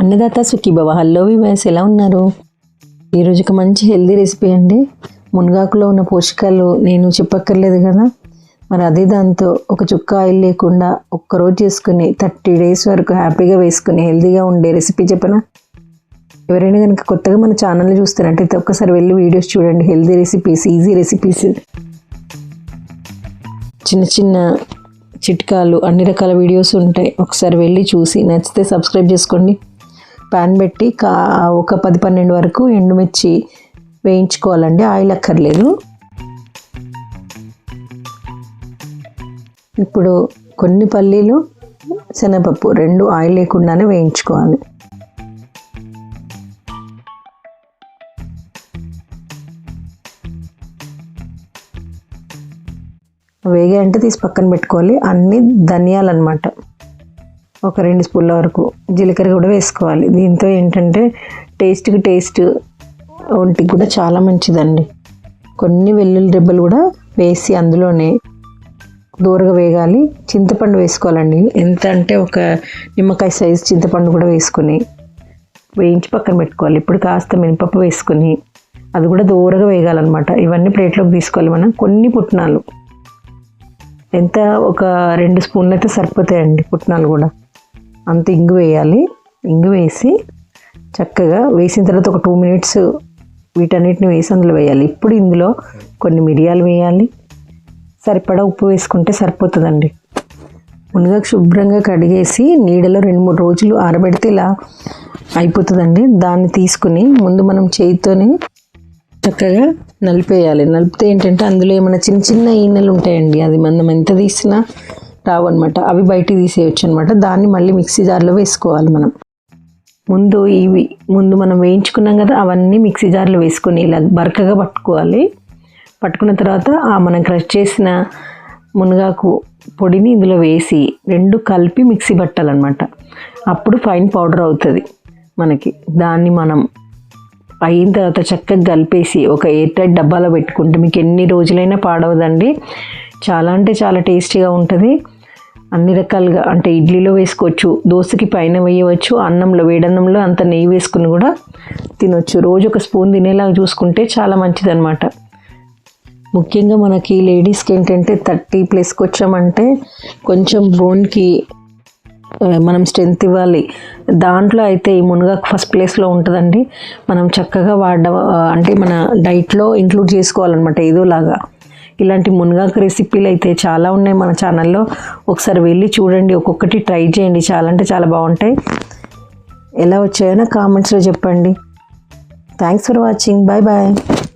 Annadata Sukhibhava hello వివాస్ ఎలా ఉన్నారు? ఈరోజు ఒక మంచి హెల్దీ రెసిపీ అండి. మునగాకులో ఉన్న పోషకాలు నేను చెప్పక్కర్లేదు కదా. మరి అదే దాంతో ఒక చుక్క ఆయిల్ లేకుండా ఒక్కరోజు చేసుకుని థర్టీ డేస్ వరకు హ్యాపీగా వేసుకుని హెల్దీగా ఉండే రెసిపీ చెప్పనా? ఎవరైనా కనుక కొత్తగా మన ఛానల్ చూస్తారంటే ఒక్కసారి వెళ్ళి వీడియోస్ చూడండి. Healthy recipes easy recipes. చిన్న చిన్న చిట్కాలు అన్ని రకాల వీడియోస్ ఉంటాయి. ఒకసారి వెళ్ళి చూసి నచ్చితే సబ్స్క్రైబ్ చేసుకోండి. ప్యాన్ పెట్టి కా ఒక పది పన్నెండు వరకు ఎండుమిర్చి వేయించుకోవాలండి ఆయిల్ అక్కర్లేదు. ఇప్పుడు కొన్ని పల్లీలు శనగపప్పు రెండు ఆయిల్ లేకుండానే వేయించుకోవాలి. వేగే అంటే తీసి పక్కన పెట్టుకోవాలి. అన్ని ధనియాలు అనమాట ఒక రెండు స్పూన్ల వరకు జీలకర్ర కూడా వేసుకోవాలి. దీంతో ఏంటంటే టేస్ట్కి టేస్ట్ ఒంటికి కూడా చాలా మంచిదండి. కొన్ని వెల్లుల్లి దెబ్బలు కూడా వేసి అందులోనే దూరగా వేగాలి. చింతపండు వేసుకోవాలండి. ఎంత అంటే ఒక నిమ్మకాయ సైజు చింతపండు కూడా వేసుకొని వేయించి పక్కన పెట్టుకోవాలి. ఇప్పుడు కాస్త మినపప్పు వేసుకొని అది కూడా దూరగా వేగాలన్నమాట. ఇవన్నీ ప్లేట్లోకి తీసుకోవాలి మనం. కొన్ని పుట్నాలు. ఎంత? ఒక రెండు స్పూన్లు అయితే సరిపోతాయండి పుట్నాలు కూడా. అంత ఇంగు వేయాలి. ఇంగు వేసి చక్కగా వేసిన తర్వాత ఒక టూ మినిట్స్ వీటన్నిటిని వేసి అందులో వేయాలి. ఇప్పుడు ఇందులో కొన్ని మిరియాలు వేయాలి. సరిపడా ఉప్పు వేసుకుంటే సరిపోతుందండి. మునగాకు శుభ్రంగా కడిగేసి నీడలో రెండు మూడు రోజులు ఆరబెడితే ఇలా అయిపోతుందండి. దాన్ని తీసుకుని ముందు మనం చేయితోనే చక్కగా నలిపేయాలి. నలిపితే ఏంటంటే అందులో ఏమైనా చిన్న చిన్న ఈనెలు ఉంటాయండి. అది మనం ఎంత తీసినా రావన్నమాట అవి బయటికి తీసేయచ్చు అనమాట దాన్ని మళ్ళీ మిక్సీ జార్లో వేసుకోవాలి మనం. ముందు ఇవి ముందు మనం వేయించుకున్నాం కదా అవన్నీ మిక్సీ జార్లో వేసుకొని ఇలా బరకగా పట్టుకోవాలి. పట్టుకున్న తర్వాత ఆ మనం క్రష్ చేసిన మునగాకు పొడిని ఇందులో వేసి రెండు కలిపి మిక్సీ పట్టాలన్నమాట. అప్పుడు ఫైన్ పౌడర్ అవుతుంది మనకి. దాన్ని మనం అయిన తర్వాత చక్కగా కలిపేసి ఒక ఎయిర్ టైట్ డబ్బాలో పెట్టుకుంటే మీకు ఎన్ని రోజులైనా పాడవదండి. చాలా అంటే చాలా టేస్టీగా ఉంటుంది. అన్ని రకాలుగా అంటే ఇడ్లీలో వేసుకోవచ్చు దోశకి పైన వేయవచ్చు అన్నంలో వేడన్నంలో అంత నెయ్యి వేసుకుని కూడా తినొచ్చు. రోజు ఒక స్పూన్ తినేలాగా చూసుకుంటే చాలా మంచిదన్నమాట. ముఖ్యంగా మనకి లేడీస్కి ఏంటంటే థర్టీ ప్లస్కి వచ్చామంటే కొంచెం బోన్కి మనం స్ట్రెంత్ ఇవ్వాలి. దాంట్లో అయితే ఈ మునగాకు ఫస్ట్ ప్లేస్లో ఉంటుందండి. మనం చక్కగా వాడ అంటే మన డైట్లో ఇంక్లూడ్ చేసుకోవాలన్నమాట ఏదోలాగా. ఇలాంటి మునగాకు రెసిపీలు అయితే చాలా ఉన్నాయి మన ఛానల్లో ఒకసారి వెళ్ళి చూడండి ఒక్కొక్కటి ట్రై చేయండి. చాలా అంటే చాలా బాగుంటాయి. ఎలా వచ్చాయో కామెంట్స్లో చెప్పండి. Thanks for watching bye bye